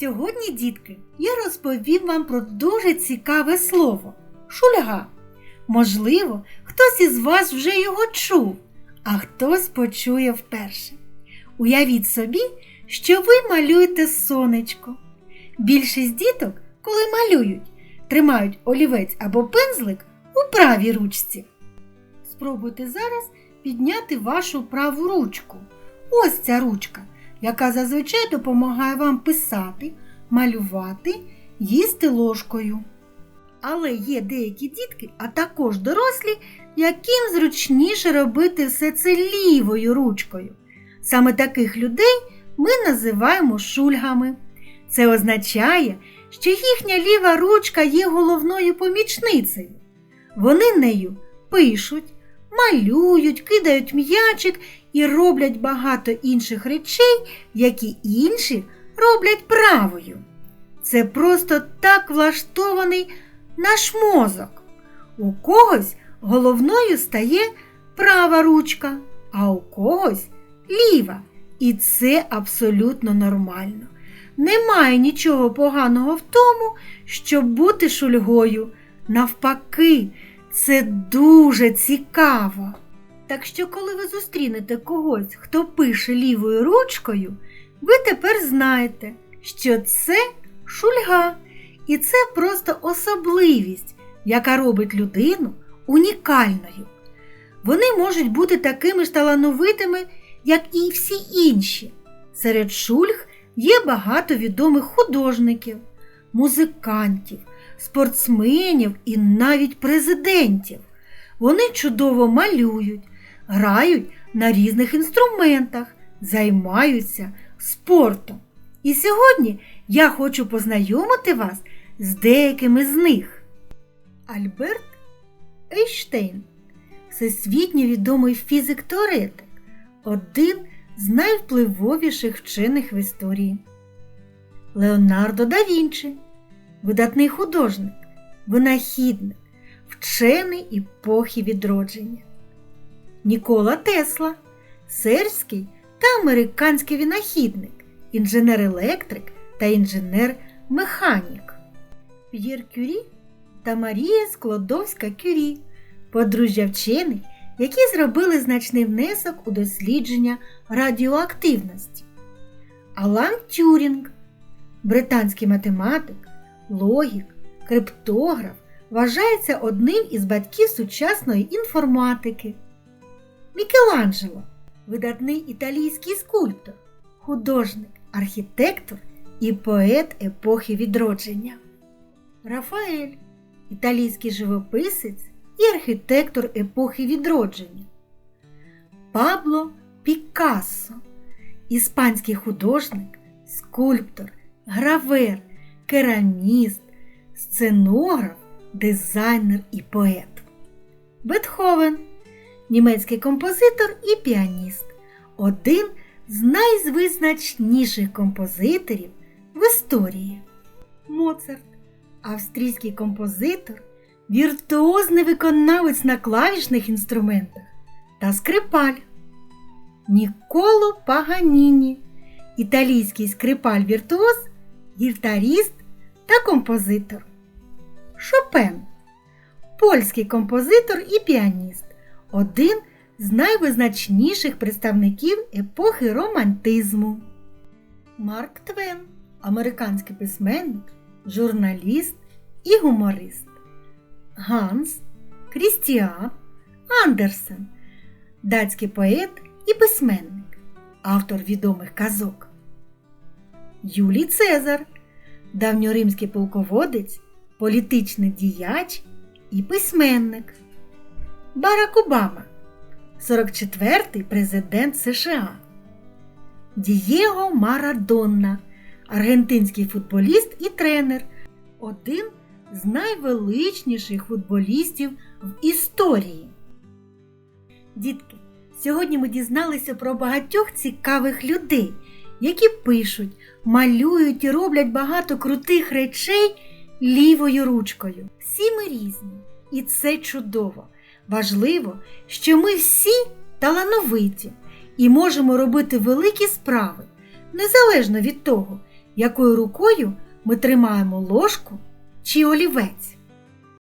Сьогодні, дітки, я розповім вам про дуже цікаве слово шульга. Можливо, хтось із вас вже його чув, а хтось почує вперше. Уявіть собі, що ви малюєте сонечко. Більшість діток, коли малюють, тримають олівець або пензлик у правій ручці. Спробуйте зараз підняти вашу праву ручку. Ось ця ручка, яка зазвичай допомагає вам писати, малювати, їсти ложкою. Але є деякі дітки, а також дорослі, яким зручніше робити все це лівою ручкою. Саме таких людей ми називаємо шульгами. Це означає, що їхня ліва ручка є головною помічницею. Вони нею пишуть, малюють, кидають м'ячик і роблять багато інших речей, які інші роблять правою. Це просто так влаштований наш мозок. У когось головною стає права ручка, а у когось ліва. І це абсолютно нормально. Немає нічого поганого в тому, щоб бути шульгою. Навпаки, це дуже цікаво. Так що, коли ви зустрінете когось, хто пише лівою ручкою, ви тепер знаєте, що це шульга. І це просто особливість, яка робить людину унікальною. Вони можуть бути такими ж талановитими, як і всі інші. Серед шульг є багато відомих художників, музикантів, спортсменів і навіть президентів. Вони чудово малюють, грають на різних інструментах, займаються спортом. І сьогодні я хочу познайомити вас з деякими з них. Альберт Ейштейн всесвітньо відомий фізик-теоретик, один з найвпливовіших вчених в історії. Леонардо да Вінчі видатний художник, винахідник, вчений епохи відродження. Нікола Тесла сербський та американський винахідник, інженер-електрик та інженер-механік. П'єр Кюрі та Марія Склодовська Кюрі, подружжя вчених, які зробили значний внесок у дослідження радіоактивності. Алан Тюрінг, британський математик, логік, криптограф, вважається одним із батьків сучасної інформатики. Мікеланджело видатний італійський скульптор, художник, архітектор і поет епохи відродження. Рафаель італійський живописець і архітектор епохи відродження. Пабло Пікассо іспанський художник, скульптор, гравер, кераміст, сценограф, дизайнер і поет. Бетховен німецький композитор і піаніст, один з найвизначніших композиторів в історії. Моцарт австрійський композитор, віртуозний виконавець на клавішних інструментах та скрипаль. Ніколо Паганіні, італійський скрипаль-віртуоз, гітаріст та композитор. Шопен польський композитор і піаніст, один з найвизначніших представників епохи романтизму. Марк Твен американський письменник, журналіст і гуморист. Ганс Крістіан Андерсен, датський поет і письменник, автор відомих казок. Юлій Цезар, давньоримський полководець, політичний діяч і письменник. Барак Обама, 44-й президент США. Дієго Марадонна, аргентинський футболіст і тренер, один з найвеличніших футболістів в історії. Дітки, сьогодні ми дізналися про багатьох цікавих людей, які пишуть, малюють і роблять багато крутих речей лівою ручкою. Всі ми різні, і це чудово. Важливо, що ми всі талановиті і можемо робити великі справи, незалежно від того, якою рукою ми тримаємо ложку чи олівець?